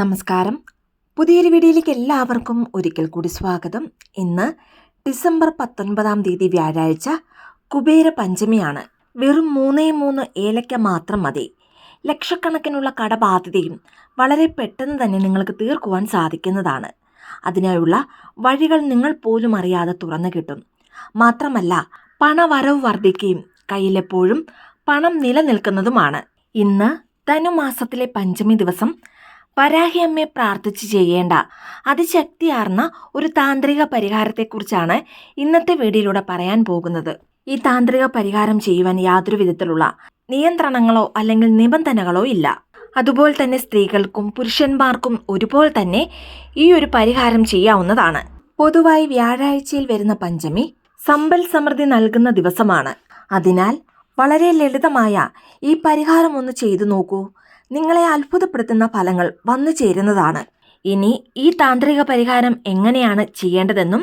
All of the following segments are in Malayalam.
നമസ്കാരം. പുതിയൊരു വീഡിയോയിലേക്ക് എല്ലാവർക്കും ഒരിക്കൽ കൂടി സ്വാഗതം. ഇന്ന് ഡിസംബർ പത്തൊൻപതാം തീയതി വ്യാഴാഴ്ച കുബേര പഞ്ചമിയാണ്. വെറും മൂന്നേ മൂന്ന് ഏലക്ക മാത്രം മതി. ലക്ഷക്കണക്കിനുള്ള കടബാധ്യതയും വളരെ പെട്ടെന്ന് തന്നെ നിങ്ങൾക്ക് തീർക്കുവാൻ സാധിക്കുന്നതാണ്. അതിനായുള്ള വഴികൾ നിങ്ങൾ പോലും അറിയാതെ തുറന്നു കിട്ടും. മാത്രമല്ല പണവരവ് വർദ്ധിക്കുകയും കയ്യിലെപ്പോഴും പണം നിലനിൽക്കുന്നതുമാണ്. ഇന്ന് ധനുമാസത്തിലെ പഞ്ചമി ദിവസം വരാഹിയമ്മയെ പ്രാർത്ഥിച്ച് ചെയ്യേണ്ട അതിശക്തിയാർന്ന ഒരു താന്ത്രിക പരിഹാരത്തെക്കുറിച്ചാണ് ഇന്നത്തെ വീഡിയോയിലൂടെ പറയാൻ പോകുന്നത്. ഈ താന്ത്രിക പരിഹാരം ചെയ്യുവാൻ യാതൊരു വിധത്തിലുള്ള നിയന്ത്രണങ്ങളോ അല്ലെങ്കിൽ നിബന്ധനകളോ ഇല്ല. അതുപോലെ തന്നെ സ്ത്രീകൾക്കും പുരുഷന്മാർക്കും ഒരുപോലെ തന്നെ ഈ ഒരു പരിഹാരം ചെയ്യാവുന്നതാണ്. പൊതുവായി വ്യാഴാഴ്ചയിൽ വരുന്ന പഞ്ചമി സമ്പൽ സമൃദ്ധി നൽകുന്ന ദിവസമാണ്. അതിനാൽ വളരെ ലളിതമായ ഈ പരിഹാരം ഒന്ന് ചെയ്തു നോക്കൂ. നിങ്ങളെ അത്ഭുതപ്പെടുത്തുന്ന ഫലങ്ങൾ വന്നു ചേരുന്നതാണ്. ഇനി ഈ താന്ത്രിക പരിഹാരം എങ്ങനെയാണ് ചെയ്യേണ്ടതെന്നും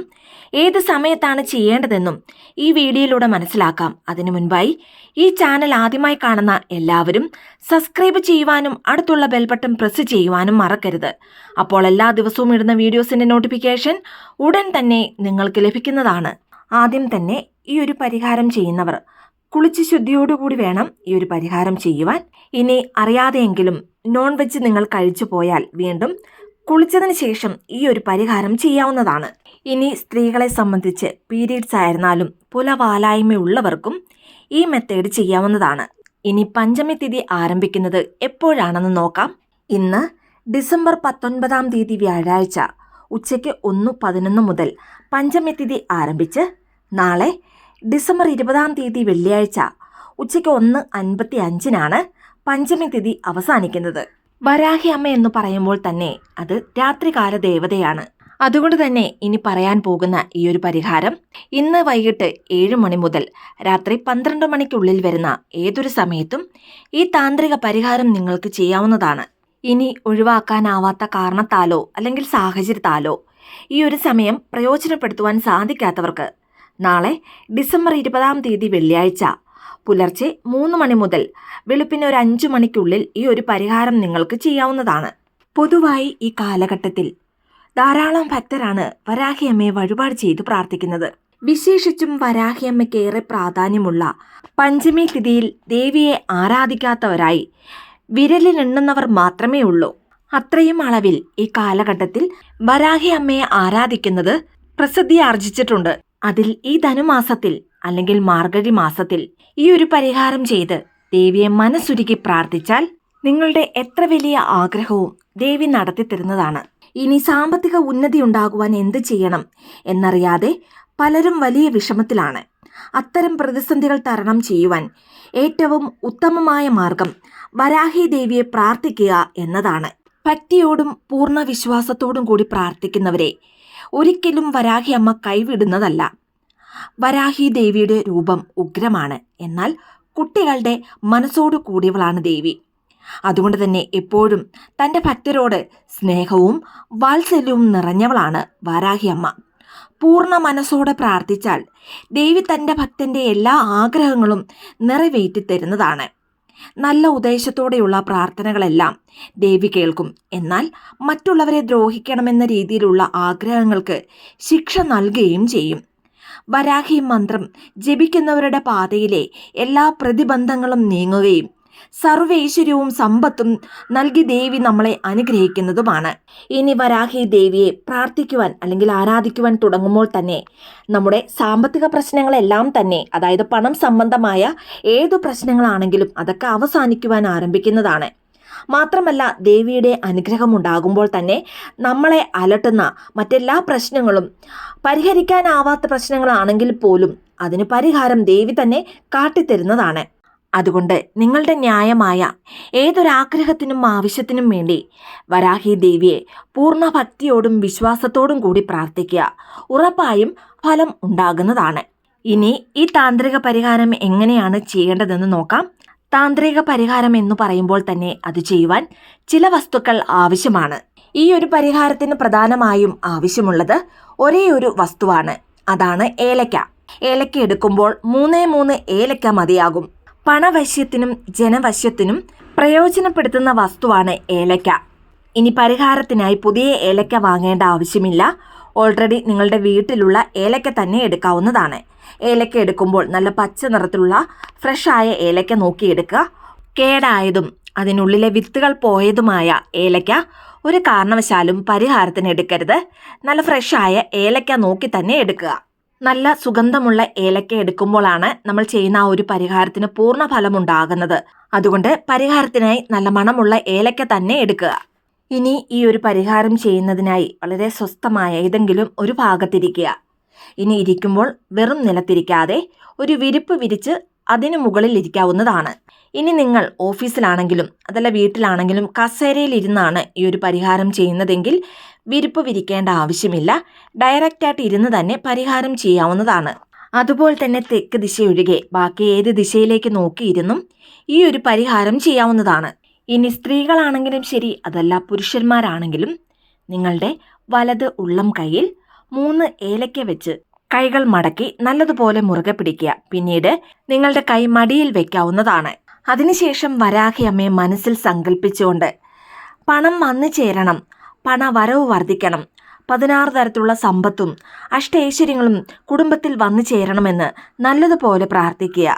ഏത് സമയത്താണ് ചെയ്യേണ്ടതെന്നും ഈ വീഡിയോയിലൂടെ മനസ്സിലാക്കാം. അതിനു മുൻപായി ഈ ചാനൽ ആദ്യമായി കാണുന്ന എല്ലാവരും സബ്സ്ക്രൈബ് ചെയ്യുവാനും അടുത്തുള്ള ബെൽബട്ടൺ പ്രസ് ചെയ്യുവാനും മറക്കരുത്. അപ്പോൾ എല്ലാ ദിവസവും ഇടുന്ന വീഡിയോസിന്റെ നോട്ടിഫിക്കേഷൻ ഉടൻ തന്നെ നിങ്ങൾക്ക് ലഭിക്കുന്നതാണ്. ആദ്യം തന്നെ ഈ ഒരു പരിഹാരം ചെയ്യുന്നവർ കുളിച്ച് ശുദ്ധിയോടുകൂടി വേണം ഈ ഒരു പരിഹാരം ചെയ്യുവാൻ. ഇനി അറിയാതെയെങ്കിലും നോൺ വെജ് നിങ്ങൾ കഴിച്ചു പോയാൽ വീണ്ടും കുളിച്ചതിന് ശേഷം ഈ ഒരു പരിഹാരം ചെയ്യാവുന്നതാണ്. ഇനി സ്ത്രീകളെ സംബന്ധിച്ച് പീരീഡ്സ് ആയിരുന്നാലും പുലവാലായ്മയുള്ളവർക്കും ഈ മെത്തേഡ് ചെയ്യാവുന്നതാണ്. ഇനി പഞ്ചമി തിഥി ആരംഭിക്കുന്നത് എപ്പോഴാണെന്ന് നോക്കാം. ഇന്ന് ഡിസംബർ പത്തൊൻപതാം തീയതി വ്യാഴാഴ്ച ഉച്ചയ്ക്ക് ഒന്ന് പതിനൊന്ന് മുതൽ പഞ്ചമി തിഥി ആരംഭിച്ച് നാളെ ഡിസംബർ ഇരുപതാം തീയതി വെള്ളിയാഴ്ച ഉച്ചയ്ക്ക് ഒന്ന് അൻപത്തി അഞ്ചിനാണ് പഞ്ചമി തിഥി അവസാനിക്കുന്നത്. വരാഹി അമ്മ എന്ന് പറയുമ്പോൾ തന്നെ അത് രാത്രികാല ദേവതയാണ്. അതുകൊണ്ട് തന്നെ ഇനി പറയാൻ പോകുന്ന ഈ ഒരു പരിഹാരം ഇന്ന് വൈകിട്ട് ഏഴ് മണി മുതൽ രാത്രി പന്ത്രണ്ട് മണിക്കുള്ളിൽ വരുന്ന ഏതൊരു സമയത്തും ഈ താന്ത്രിക പരിഹാരം നിങ്ങൾക്ക് ചെയ്യാവുന്നതാണ്. ഇനി ഒഴിവാക്കാനാവാത്ത കാരണത്താലോ അല്ലെങ്കിൽ സാഹചര്യത്താലോ ഈ ഒരു സമയം പ്രയോജനപ്പെടുത്തുവാൻ സാധിക്കാത്തവർക്ക് നാളെ ഡിസംബർ ഇരുപതാം തീയതി വെള്ളിയാഴ്ച. പുലർച്ചെ മൂന്ന് മണി മുതൽ വെളുപ്പിന് ഒരു അഞ്ചു മണിക്കുള്ളിൽ ഈ ഒരു പരിഹാരം നിങ്ങൾക്ക് ചെയ്യാവുന്നതാണ്. പൊതുവായി ഈ കാലഘട്ടത്തിൽ ധാരാളം ഭക്തരാണ് വരാഹിയമ്മയെ വഴിപാട് ചെയ്ത് പ്രാർത്ഥിക്കുന്നത്. വിശേഷിച്ചും വരാഹിയമ്മയ്ക്ക് ഏറെ പ്രാധാന്യമുള്ള പഞ്ചമി തിഥിയിൽ ദേവിയെ ആരാധിക്കാത്തവരായി വിരലിലെണ്ണുന്നവർ മാത്രമേ ഉള്ളൂ. അത്രയും അളവിൽ ഈ കാലഘട്ടത്തിൽ വരാഹി അമ്മയെ ആരാധിക്കുന്നത് പ്രസിദ്ധി ആർജിച്ചിട്ടുണ്ട്. അതിൽ ഈ ധനുമാസത്തിൽ അല്ലെങ്കിൽ മാർഗഴി മാസത്തിൽ ഈ ഒരു പരിഹാരം ചെയ്ത് ദേവിയെ മനസ്സുരുക്കി പ്രാർത്ഥിച്ചാൽ നിങ്ങളുടെ എത്ര വലിയ ആഗ്രഹവും ദേവി നടത്തി തരുന്നതാണ്. ഇനി സാമ്പത്തിക ഉന്നതി ഉണ്ടാകുവാൻ എന്ത് ചെയ്യണം എന്നറിയാതെ പലരും വലിയ വിഷമത്തിലാണ്. അത്തരം പ്രതിസന്ധികൾ തരണം ചെയ്യുവാൻ ഏറ്റവും ഉത്തമമായ മാർഗം വരാഹി ദേവിയെ പ്രാർത്ഥിക്കുക എന്നതാണ്. ഭക്തിയോടും പൂർണ വിശ്വാസത്തോടും കൂടി പ്രാർത്ഥിക്കുന്നവരെ ഒരിക്കലും വരാഹി അമ്മ കൈവിടുന്നതല്ല. വരാഹി ദേവിയുടെ രൂപം ഉഗ്രമാണ്. എന്നാൽ കുട്ടികളുടെ മനസ്സോടു കൂടിയവളാണ് ദേവി. അതുകൊണ്ട് തന്നെ എപ്പോഴും തന്റെ ഭക്തരോട് സ്നേഹവും വാത്സല്യവും നിറഞ്ഞവളാണ് വാരാഹി അമ്മ. പൂർണ മനസ്സോടെ പ്രാർത്ഥിച്ചാൽ ദേവി തന്റെ ഭക്തന്റെ എല്ലാ ആഗ്രഹങ്ങളും നിറവേറ്റി തരുന്നതാണ് നല്ല ഉദ്ദേശത്തോടെയുള്ള പ്രാർത്ഥനകളെല്ലാം ദേവി കേൾക്കും. എന്നാൽ മറ്റുള്ളവരെ ദ്രോഹിക്കണമെന്ന രീതിയിലുള്ള ആഗ്രഹങ്ങൾക്ക് ശിക്ഷ നൽകുകയും ചെയ്യും. വരാഹി മന്ത്രം ജപിക്കുന്നവരുടെ പാതയിലെ എല്ലാ പ്രതിബന്ധങ്ങളും നീങ്ങുകയും സർവൈശ്വര്യവും സമ്പത്തും നൽകി ദേവി നമ്മളെ അനുഗ്രഹിക്കുന്നതുമാണ്. ഇനി വരാഹി ദേവിയെ പ്രാർത്ഥിക്കുവാൻ അല്ലെങ്കിൽ ആരാധിക്കുവാൻ തുടങ്ങുമ്പോൾ തന്നെ നമ്മുടെ സാമ്പത്തിക പ്രശ്നങ്ങളെല്ലാം തന്നെ അതായത് പണം സംബന്ധമായ ഏതു പ്രശ്നങ്ങളാണെങ്കിലും അതൊക്കെ അവസാനിക്കുവാൻ ആരംഭിക്കുന്നതാണ്. മാത്രമല്ല ദേവിയുടെ അനുഗ്രഹം ഉണ്ടാകുമ്പോൾ തന്നെ നമ്മളെ അലട്ടുന്ന മറ്റെല്ലാ പ്രശ്നങ്ങളും പരിഹരിക്കാനാവാത്ത പ്രശ്നങ്ങളാണെങ്കിൽ പോലും അതിന് പരിഹാരം ദേവി തന്നെ കാട്ടിത്തരുന്നതാണ്. അതുകൊണ്ട് നിങ്ങളുടെ ന്യായമായ ഏതൊരാഗ്രഹത്തിനും ആവശ്യത്തിനും വേണ്ടി വരാഹി ദേവിയെ പൂർണ ഭക്തിയോടും വിശ്വാസത്തോടും കൂടി പ്രാർത്ഥിക്കുക. ഉറപ്പായും ഫലം ഉണ്ടാകുന്നതാണ്. ഇനി ഈ താന്ത്രിക പരിഹാരം എങ്ങനെയാണ് ചെയ്യേണ്ടതെന്ന് നോക്കാം. താന്ത്രിക പരിഹാരം എന്ന് പറയുമ്പോൾ തന്നെ അത് ചെയ്യുവാൻ ചില വസ്തുക്കൾ ആവശ്യമാണ്. ഈ ഒരു പരിഹാരത്തിന് പ്രധാനമായും ആവശ്യമുള്ളത് ഒരേ ഒരു വസ്തുവാണ്. അതാണ് ഏലക്ക. ഏലക്ക എടുക്കുമ്പോൾ മൂന്നേ മൂന്ന് ഏലക്ക മതിയാകും. പണവശ്യത്തിനും ജനവശ്യത്തിനും പ്രയോജനപ്പെടുത്തുന്ന വസ്തുവാണ് ഏലക്ക. ഇനി പരിഹാരത്തിനായി പുതിയ ഏലക്ക വാങ്ങേണ്ട ആവശ്യമില്ല. ഓൾറെഡി നിങ്ങളുടെ വീട്ടിലുള്ള ഏലക്ക തന്നെ എടുക്കാവുന്നതാണ്. ഏലക്ക എടുക്കുമ്പോൾ നല്ല പച്ച നിറത്തിലുള്ള ഫ്രഷായ ഏലക്ക നോക്കിയെടുക്കുക കേടായതും അതിനുള്ളിലെ വിത്തുകൾ പോയതുമായ ഏലക്ക ഒരു കാരണവശാലും പരിഹാരത്തിന് എടുക്കരുത്. നല്ല ഫ്രഷായ ഏലക്ക നോക്കി തന്നെ എടുക്കുക. നല്ല സുഗന്ധമുള്ള ഏലക്ക എടുക്കുമ്പോഴാണ് നമ്മൾ ചെയ്യുന്ന ആ ഒരു പരിഹാരത്തിന് പൂർണ ഫലമുണ്ടാകുന്നത്. അതുകൊണ്ട് പരിഹാരത്തിനായി നല്ല മണമുള്ള ഏലക്ക തന്നെ എടുക്കുക. ഇനി ഈ ഒരു പരിഹാരം ചെയ്യുന്നതിനായി വളരെ സ്വസ്ഥമായ ഏതെങ്കിലും ഒരു ഭാഗത്തിരിക്കുക. ഇനി ഇരിക്കുമ്പോൾ വെറും നിലത്തിരിക്കാതെ ഒരു വിരിപ്പ് വിരിച്ച് അതിനു മുകളിൽ ഇരിക്കാവുന്നതാണ്. ഇനി നിങ്ങൾ ഓഫീസിലാണെങ്കിലും അതല്ല വീട്ടിലാണെങ്കിലും കസേരയിൽ ഇരുന്നാണ് ഈ ഒരു പരിഹാരം ചെയ്യുന്നതെങ്കിൽ വിരിപ്പ് വിരിക്കേണ്ട ആവശ്യമില്ല. ഡയറക്റ്റായിട്ട് ഇരുന്ന് തന്നെ പരിഹാരം ചെയ്യാവുന്നതാണ്. അതുപോലെ തന്നെ തെക്ക് ദിശയൊഴികെ ബാക്കി ഏത് ദിശയിലേക്ക് നോക്കിയിരുന്നും ഈ ഒരു പരിഹാരം ചെയ്യാവുന്നതാണ്. ഇനി സ്ത്രീകളാണെങ്കിലും ശരി അതല്ല പുരുഷന്മാരാണെങ്കിലും നിങ്ങളുടെ വലത് ഉള്ളം കൈയിൽ മൂന്ന് ഏലക്ക വെച്ച് കൈകൾ മടക്കി നല്ലതുപോലെ മുറുകെ പിടിക്കുക. പിന്നീട് നിങ്ങളുടെ കൈ മടിയിൽ വെക്കാവുന്നതാണ്. അതിനുശേഷം വരാഹി അമ്മയെ മനസ്സിൽ സങ്കല്പിച്ചുകൊണ്ട് പണം വന്നു ചേരണം. പണവരവ് വർദ്ധിക്കണം. പതിനാറ് തരത്തിലുള്ള സമ്പത്തും അഷ്ടൈശ്വര്യങ്ങളും കുടുംബത്തിൽ വന്നു ചേരണമെന്ന് നല്ലതുപോലെ പ്രാർത്ഥിക്കുക.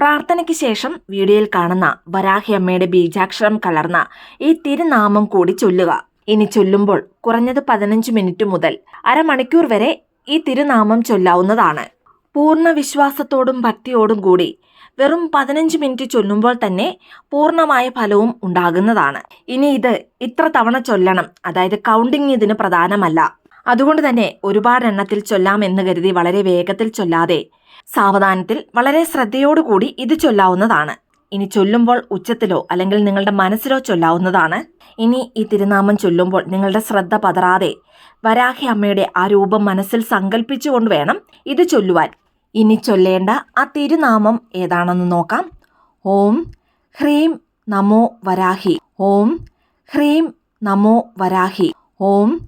പ്രാർത്ഥനയ്ക്ക് ശേഷം വീഡിയോയിൽ കാണുന്ന വരാഹി അമ്മയുടെ ബീജാക്ഷരം കലർന്ന ഈ തിരുനാമം കൂടി ചൊല്ലുക. ഇനി ചൊല്ലുമ്പോൾ കുറഞ്ഞത് പതിനഞ്ച് മിനിറ്റ് മുതൽ അരമണിക്കൂർ വരെ ഈ തിരുനാമം ചൊല്ലാവുന്നതാണ്. പൂർണ വിശ്വാസത്തോടും ഭക്തിയോടും കൂടി വെറും പതിനഞ്ച് മിനിറ്റ് ചൊല്ലുമ്പോൾ തന്നെ പൂർണമായ ഫലവും ഉണ്ടാകുന്നതാണ്. ഇനി ഇത് ഇത്ര തവണ ചൊല്ലണം അതായത് കൗണ്ടിങ് ഇതിന് പ്രധാനമല്ല. അതുകൊണ്ട് തന്നെ ഒരുപാട് എണ്ണത്തിൽ ചൊല്ലാം എന്ന് കരുതി വളരെ വേഗത്തിൽ ചൊല്ലാതെ സാവധാനത്തിൽ വളരെ ശ്രദ്ധയോടുകൂടി ഇത് ചൊല്ലാവുന്നതാണ്. ഇനി ചൊല്ലുമ്പോൾ ഉച്ചത്തിലോ അല്ലെങ്കിൽ നിങ്ങളുടെ മനസ്സിലോ ചൊല്ലാവുന്നതാണ്. ഇനി ഈ തിരുനാമം ചൊല്ലുമ്പോൾ നിങ്ങളുടെ ശ്രദ്ധ പതറാതെ വരാഹി അമ്മയുടെ ആ രൂപം മനസ്സിൽ സങ്കല്പിച്ചുകൊണ്ട് വേണം ഇത് ചൊല്ലുവാൻ. ഇനി ചൊല്ലേണ്ട ആ തിരുനാമം ഏതാണെന്ന് നോക്കാം. ഓം ഹ്രീം നമോ വരാഹി. ഓം ഹ്രീം നമോ വരാഹി. ഓം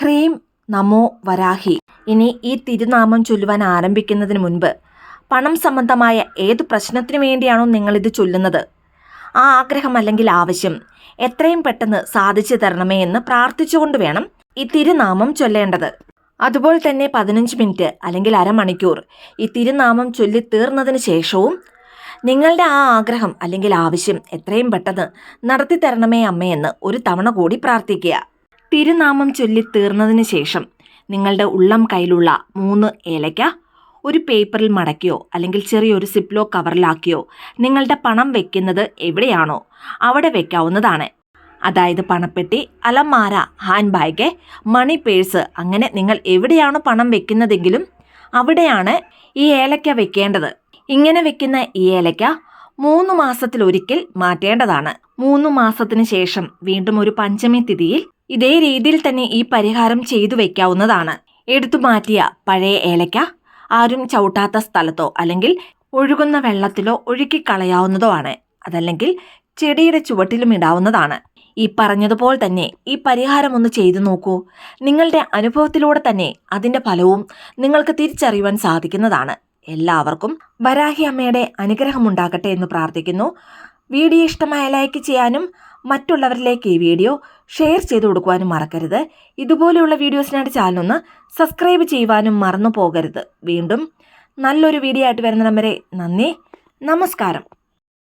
ഹ്രീം നമോ വരാഹി. ഇനി ഈ തിരുനാമം ചൊല്ലുവാൻ ആരംഭിക്കുന്നതിന് മുൻപ് പണം സംബന്ധമായ ഏത് പ്രശ്നത്തിനു വേണ്ടിയാണോ നിങ്ങളിത് ചൊല്ലുന്നത്? ആ ആഗ്രഹം അല്ലെങ്കിൽ ആവശ്യം എത്രയും പെട്ടെന്ന് സാധിച്ചു തരണമേ എന്ന് പ്രാർത്ഥിച്ചുകൊണ്ട് വേണം ഈ തിരുനാമം ചൊല്ലേണ്ടത്. അതുപോലെ തന്നെ പതിനഞ്ച് മിനിറ്റ് അല്ലെങ്കിൽ അരമണിക്കൂർ ഈ തിരുനാമം ചൊല്ലി തീർന്നതിന് ശേഷവും നിങ്ങളുടെ ആ ആഗ്രഹം അല്ലെങ്കിൽ ആവശ്യം എത്രയും പെട്ടെന്ന് നടത്തി തരണമേ അമ്മയെന്ന് ഒരു തവണ കൂടി പ്രാർത്ഥിക്കുക. തിരുനാമം ചൊല്ലി തീർന്നതിന് ശേഷം നിങ്ങളുടെ ഉള്ളം കയ്യിലുള്ള മൂന്ന് ഏലയ്ക്ക ഒരു പേപ്പറിൽ മടക്കിയോ അല്ലെങ്കിൽ ചെറിയൊരു സിപ്ലോ കവറിലാക്കിയോ നിങ്ങളുടെ പണം വെക്കുന്നത് എവിടെയാണോ അവിടെ വെക്കാവുന്നതാണ്. അതായത് പണപ്പെട്ടി അലമാര ഹാൻഡ് ബാഗ് മണി പേഴ്സ് അങ്ങനെ നിങ്ങൾ എവിടെയാണോ പണം വെക്കുന്നതെങ്കിലും അവിടെയാണ് ഈ ഏലക്ക വെക്കേണ്ടത്. ഇങ്ങനെ വെക്കുന്ന ഈ ഏലക്ക മൂന്ന് മാസത്തിലൊരിക്കൽ മാറ്റേണ്ടതാണ്. മൂന്ന് മാസത്തിന് ശേഷം വീണ്ടും ഒരു പഞ്ചമി തിഥിയിൽ ഇതേ രീതിയിൽ തന്നെ ഈ പരിഹാരം ചെയ്തു വെക്കാവുന്നതാണ്. എടുത്തു മാറ്റിയ പഴയ ഏലക്ക ആരും ചവിട്ടാത്ത സ്ഥലത്തോ അല്ലെങ്കിൽ ഒഴുകുന്ന വെള്ളത്തിലോ ഒഴുക്കിക്കളയാവുന്നതോ ആണ്. അതല്ലെങ്കിൽ ചെടിയുടെ ചുവട്ടിലും ഇടാവുന്നതാണ്. ഈ പറഞ്ഞതുപോലെ തന്നെ ഈ പരിഹാരം ഒന്ന് ചെയ്തു നോക്കൂ. നിങ്ങളുടെ അനുഭവത്തിലൂടെ തന്നെ അതിന്റെ ഫലവും നിങ്ങൾക്ക് തിരിച്ചറിയുവാൻ സാധിക്കുന്നതാണ്. എല്ലാവർക്കും വരാഹി അമ്മയുടെ അനുഗ്രഹമുണ്ടാകട്ടെ എന്ന് പ്രാർത്ഥിക്കുന്നു. വീഡിയോ ഇഷ്ടമായ ലൈക്ക് ചെയ്യാനും മറ്റുള്ളവരിലേക്ക് ഈ വീഡിയോ ഷെയർ ചെയ്ത് കൊടുക്കുവാനും മറക്കരുത്. ഇതുപോലെയുള്ള വീഡിയോസിനായിട്ട് ചാനലൊന്ന് സബ്സ്ക്രൈബ് ചെയ്യുവാനും മറന്നു പോകരുത്. വീണ്ടും നല്ലൊരു വീഡിയോ ആയിട്ട് വരുന്ന വരെ നന്ദി. നമസ്കാരം.